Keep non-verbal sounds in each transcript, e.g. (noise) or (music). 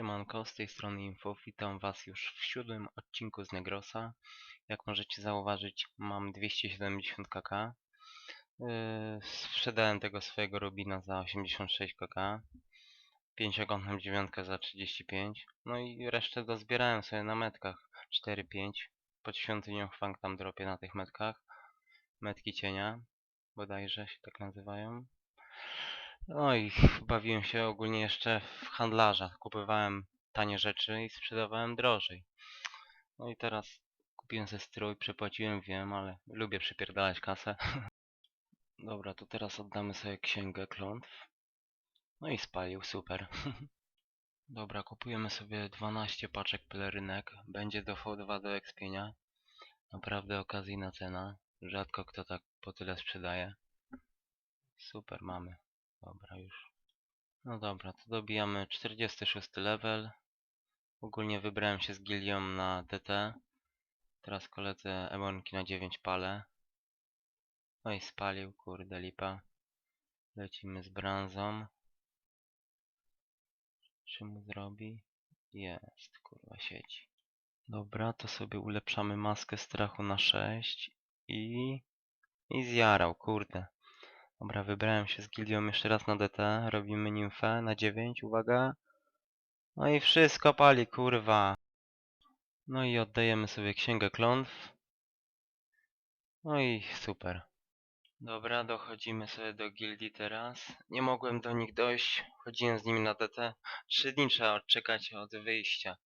Siemanko, z tej strony Info. Witam Was już w siódmym odcinku z Negrosa. Jak możecie zauważyć, mam 270 kk. Yy, sprzedałem tego swojego Rubina za 86 kk. Pięciokątną dziewiątkę za 35. No i resztę dozbierałem sobie na metkach 4-5. Pod świątynią Fang tam dropię na tych metkach. Metki cienia, bodajże się tak nazywają. No i bawiłem się ogólnie jeszcze w handlarza. Kupowałem tanie rzeczy i sprzedawałem drożej. No i teraz kupiłem ze strój, przepłaciłem, wiem, ale lubię przypierdalać kasę. (laughs) Dobra, to teraz oddamy sobie księgę klątw. No i spalił, super. (laughs) Dobra, kupujemy sobie 12 paczek pelerynek. Będzie do V2 do ekspienia. Naprawdę okazyjna cena. Rzadko kto tak po tyle sprzedaje. Super, mamy. Dobra, już. No dobra, to dobijamy 46 level. Ogólnie wybrałem się z gilią na DT. Teraz koledze emonki na 9 pale. No i spalił, kurde lipa. Lecimy z branzą. Czy mu zrobi? Jest, kurwa sieci. Dobra, to sobie ulepszamy maskę strachu na 6 i... I zjarał, kurde. Dobra, wybrałem się z gildią jeszcze raz na DT. Robimy nimfę na 9, uwaga. No i wszystko pali, kurwa. No i oddajemy sobie księgę klątw. No i super. Dobra, dochodzimy sobie do gildii teraz. Nie mogłem do nich dojść. Chodziłem z nimi na DT. Trzy dni trzeba odczekać od wyjścia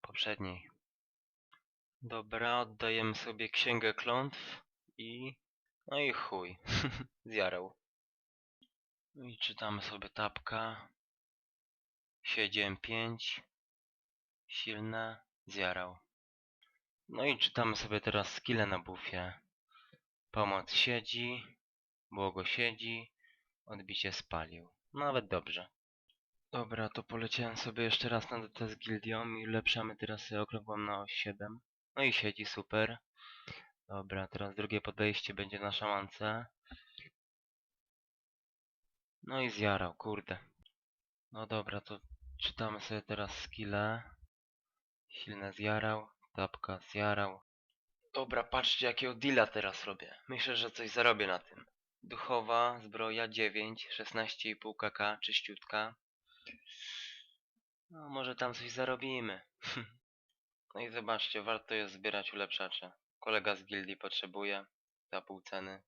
poprzedniej. Dobra, oddajemy sobie księgę klątw i... No i chuj. Zjarał. I czytamy sobie tapka. Siedziałem 5. Silne. Zjarał. No i czytamy sobie teraz skille na bufie. Pomoc siedzi. Błogo siedzi. Odbicie spalił. Nawet dobrze. Dobra, to poleciałem sobie jeszcze raz na DT z gildią i ulepszamy teraz okrągłą na oś 7. No i siedzi super. Dobra, teraz drugie podejście będzie na szamance. No i zjarał, kurde. No dobra, to czytamy sobie teraz skille. Silne zjarał, tapka zjarał. Dobra, patrzcie jakiego deala teraz robię. Myślę, że coś zarobię na tym. Duchowa, zbroja 9, 16,5 kk, czyściutka. No może tam coś zarobimy. (laughs) no i zobaczcie, warto jest zbierać ulepszacze. Kolega z gildii potrzebuje za pół ceny.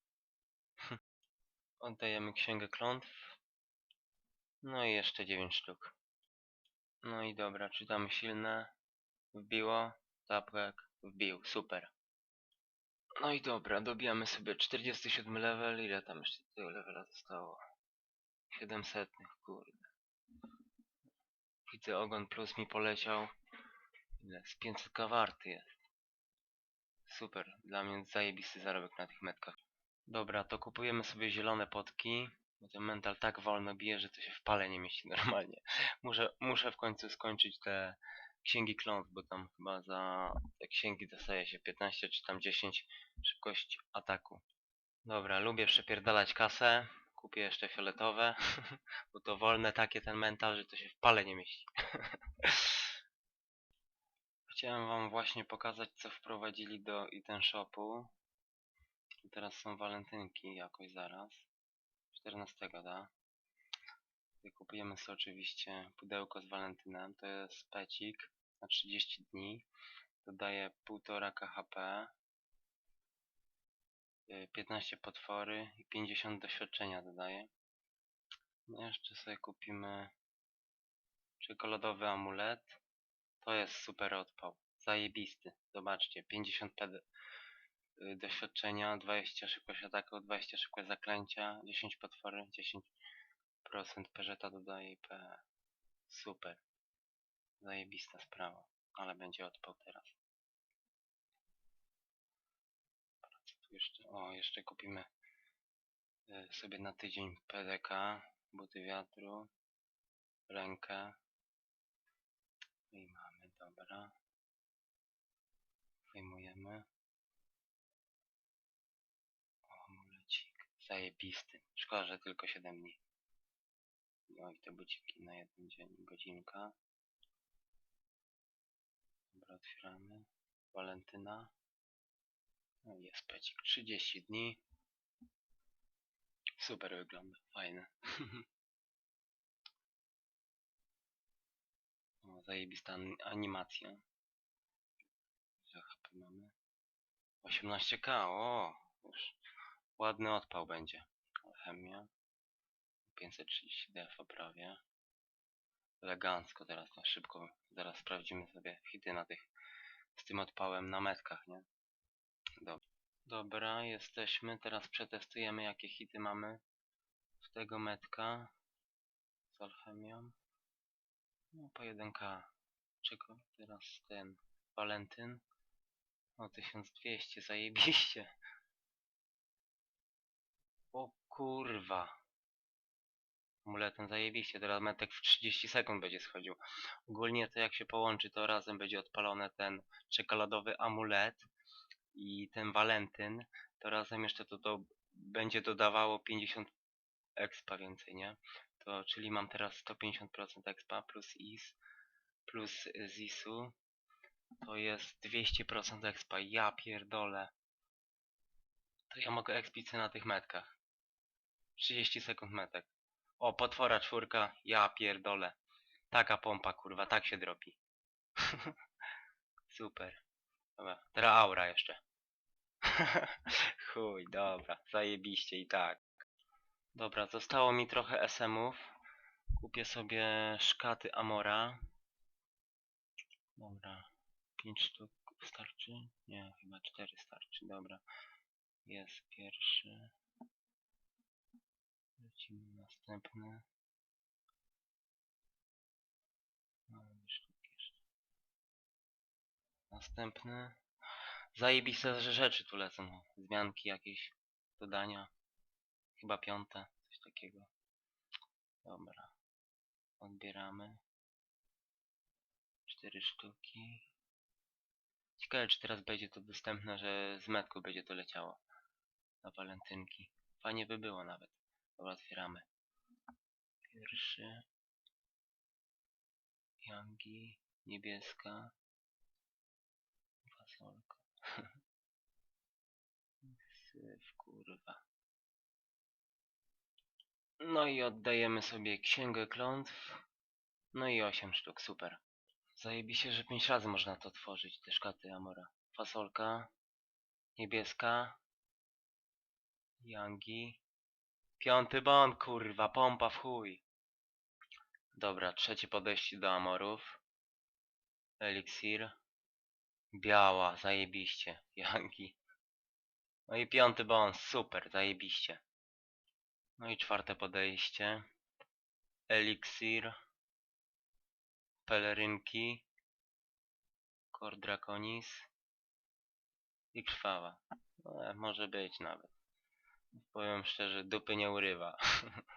Oddajemy księgę klątw. No i jeszcze 9 sztuk. No i dobra, czytamy silne. Wbiło. Tapek. Wbił. Super. No i dobra, dobijamy sobie 47 level. Ile tam jeszcze tego levela zostało? 700, kurde. Widzę ogon plus mi poleciał. Ile? Z 500 warty jest. Super, dla mnie zajebisty zarobek na tych metkach. Dobra, to kupujemy sobie zielone potki. Bo ten mental tak wolno bije, że to się w pale nie mieści normalnie. (laughs) Muszę, muszę w końcu skończyć te księgi klątw, bo tam chyba za te księgi dostaje się 15 czy tam 10 szybkość ataku. Dobra, lubię przepierdalać kasę. Kupię jeszcze fioletowe, (laughs) bo to wolne takie ten mental, że to się w pale nie mieści. (laughs) Chciałem wam właśnie pokazać co wprowadzili do item shopu. I teraz są walentynki jakoś zaraz. 14 da. Kupujemy sobie oczywiście pudełko z walentynem. To jest pecik na 30 dni. Dodaje 1,5 KHP. y, 15 potwory i 50 doświadczenia dodaje. No jeszcze sobie kupimy czekoladowy amulet. To jest super odpał. Zajebisty. Zobaczcie, 50 PD y, doświadczenia, 20 szybkość ataku, 20 szybkość zaklęcia, 10 potwory, 10% peżeta dodaje i PE. Super. Zajebista sprawa. Ale będzie odpał teraz. Tu jeszcze? O, jeszcze kupimy y, sobie na tydzień PDK, buty wiatru, rękę. I mamy, dobra. Wyjmujemy. Amulecik. Zajebisty. Szkoda, że tylko 7 dni. No i te buciki na jeden dzień, godzinka. Dobra, otwieramy. Walentyna. No jest pecik. 30 dni. Super wygląda. Fajne. (laughs) zajebista an- animacja. Ile HP mamy? 18k, o! Już ładny odpał będzie. Alchemia. 530 defa prawie. Elegancko teraz na szybko. Zaraz sprawdzimy sobie hity na tych z tym odpałem na metkach, nie? Dobra. Dobra, jesteśmy. Teraz przetestujemy jakie hity mamy w tego metka z alchemią. No po 1k. Czego teraz ten Walentyn? O 1200, zajebiście. O kurwa. Amuletem zajebiście, teraz metek w 30 sekund będzie schodził. Ogólnie to jak się połączy, to razem będzie odpalony ten czekoladowy amulet i ten walentyn, to razem jeszcze to, to będzie dodawało 50 expa więcej, nie? To, czyli mam teraz 150% expa plus is, plus zisu, to jest 200% expa, ja pierdolę. To ja mogę sobie na tych metkach. 30 sekund metek. O, potwora czwórka, ja pierdolę. Taka pompa, kurwa, tak się dropi. (laughs) Super. Dobra, teraz aura jeszcze. (laughs) Chuj, dobra, zajebiście i tak. Dobra, zostało mi trochę SM-ów. Kupię sobie szkaty Amora. Dobra, 5 sztuk starczy? Nie, chyba 4 starczy, dobra. Jest pierwszy. Lecimy następny. No. Następny. Zajebiste rzeczy tu lecą. Zmianki jakieś, dodania. Chyba piąte, coś takiego. Dobra. Odbieramy. Cztery sztuki. Ciekawe, czy teraz będzie to dostępne, że z metku będzie to leciało. Na walentynki. Fajnie by było nawet. Dobra, otwieramy. Pierwszy. Yangi. Niebieska. Fasolka. (laughs) Syf, kurwa. No i oddajemy sobie księgę klątw. No i 8 sztuk, super. Zajebiście, że 5 razy można to tworzyć, te szkaty Amora. Fasolka. Niebieska. Yangi. Piąty bon, kurwa, pompa w chuj. Dobra, trzecie podejście do Amorów. Eliksir. Biała, zajebiście. Yangi. No i piąty bon, super, zajebiście. No i czwarte podejście. Eliksir. Pelerynki. Kor Draconis. I krwawa. No, może być nawet. Powiem szczerze, dupy nie urywa.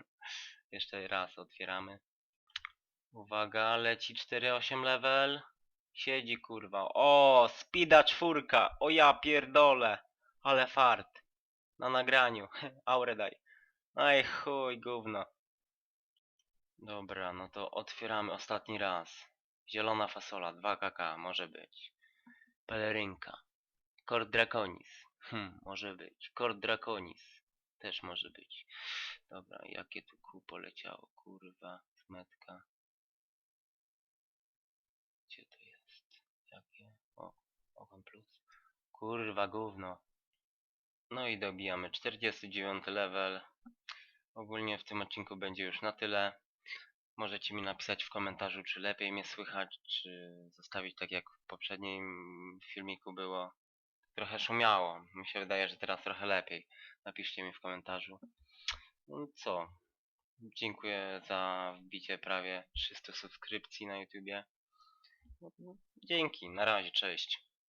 (laughs) Jeszcze raz otwieramy. Uwaga, leci 4-8 level. Siedzi kurwa. O, speeda czwórka. O ja pierdolę. Ale fart. Na nagraniu. (laughs) Aurę daj. Aj chuj, gówno. Dobra, no to otwieramy ostatni raz. Zielona fasola, 2kk, może być. Pelerynka. Kord Draconis. Hm, może być. Kord Draconis. Też może być. Dobra, jakie tu kół poleciało, kurwa, smetka. Gdzie to jest? Jakie? O, Ogon Plus. Kurwa, gówno. No i dobijamy 49 level. Ogólnie w tym odcinku będzie już na tyle. Możecie mi napisać w komentarzu, czy lepiej mnie słychać, czy zostawić tak jak w poprzednim filmiku było. Trochę szumiało. Mi się wydaje, że teraz trochę lepiej. Napiszcie mi w komentarzu. No co? Dziękuję za wbicie prawie 300 subskrypcji na YouTubie. Dzięki, na razie, cześć.